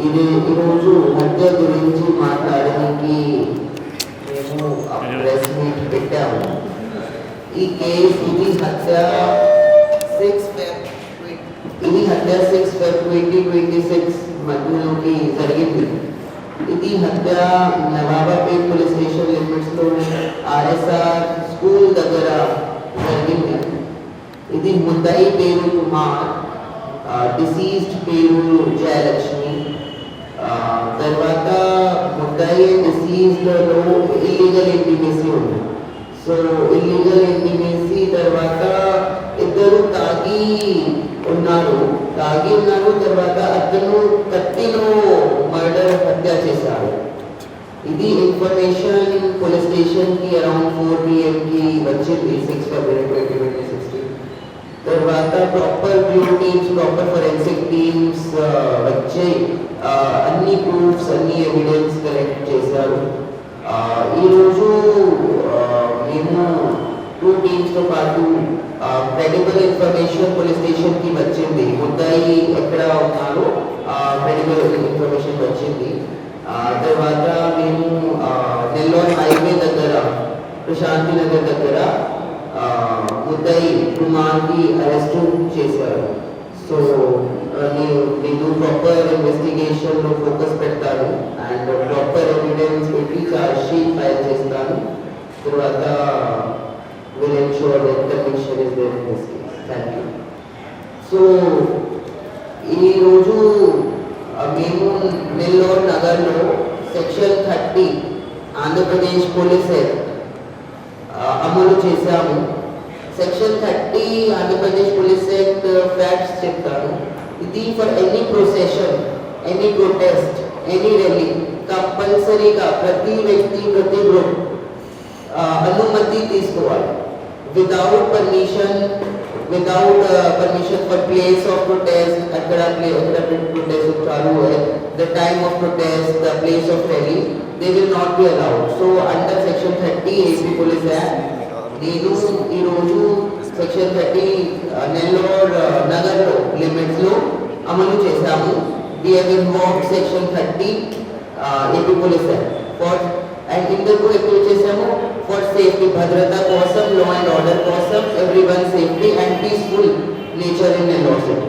ఇది ఈరోజు హత్య గురించి మాట్లాడడానికి మేము ప్రెస్ మీట్ పెట్టాము. ఈ కేసు ఇది హత్య సిక్స్ ఇది హత్య six Feb twenty twenty six మధ్యలోకి జరిగింది. ఇది హత్య నవాబాపేట్ పోలీస్ స్టేషన్ లిమిట్స్లో ఆర్ఎస్ఆర్ స్కూల్ దగ్గర జరిగింది. ఇది ముద్దాయి పేరు కుమార్ డిసీజ్డ్ పేరు జయలక్ష్మి ఆ, తర్వాత ముద్దాయి డిసీజ్డ్లో ఇల్లీగల్ ఇంటిమేసీ ఉంది. సో ఇల్లీగల్ ఇంటిమేసీ తర్వాత ఇద్దరు తాగి ఉన్నారు. తాగి ఉన్నారు తర్వాత అతను కత్తిలో మర్డర్ హత్య చేశాడు. ఇది ఇన్ఫర్మేషన్ పోలీస్ స్టేషన్కి అరౌండ్ ఫోర్ పిఎం కి వచ్చింది six February twenty twenty sixteen తర్వాత proper blue teams proper forensic teams వచ్చే అన్ని ప్రూఫ్స్ అన్ని ఎవిడెన్స్ కలెక్ట్ చేశారు ఈరోజు మేము టూ టీమ్స్తో పాటు క్రెడిబుల్ ఇన్ఫర్మేషన్ పోలీస్ స్టేషన్కి వచ్చింది ముద్దాయి ఎక్కడ ఉన్నారో క్రెడిబుల్ ఇన్ఫర్మేషన్ వచ్చింది తర్వాత మేము నెల్లూరు హైవే దగ్గర ప్రశాంతి నగర్ దగ్గర ఉదయ్ కుమార్కి అరెస్ట్ చేశారు. సో నేను నేను ప్రాపర్ ఇన్వెస్టిగేషన్లో ఫోకస్ పెడతాను. అండ్ ప్రాపర్ ఎవిడెన్స్ పెట్టి చార్జ్ షీట్ ఫైల్ చేస్తాను. తర్వాత will ensure that is there in thank you so ఈరోజు మేము నెల్లూరు నగర్లో సెక్షన్ థర్టీ ఆంధ్రప్రదేశ్ పోలీస్ అమలు చేశాము. Section 30 Andhra Pradesh Police Act uh, facts చెప్తాడు ఇది for any procession any protest any rally కంపల్సరీగా ప్రతి వ్యక్తి ప్రతి గ్రూప్ అనుమతి తీసుకోవాలి without permission without uh, permission for place of protest, Akkada play, Akkada protest Chalu the time of protest, the place of rally, they will not be allowed. So under section 30 AP Police Act, నేను ఈరోజు section thirty Nellore నగర్లో లిమిట్స్లో అమలు చేశాము we have involve section thirty AP police act for and ఇందుకు ఎక్కువ చేసాము for safety భద్రత కోసం లా అండ్ ఆర్డర్ కోసం everyone safety and peaceful nature in Nellore city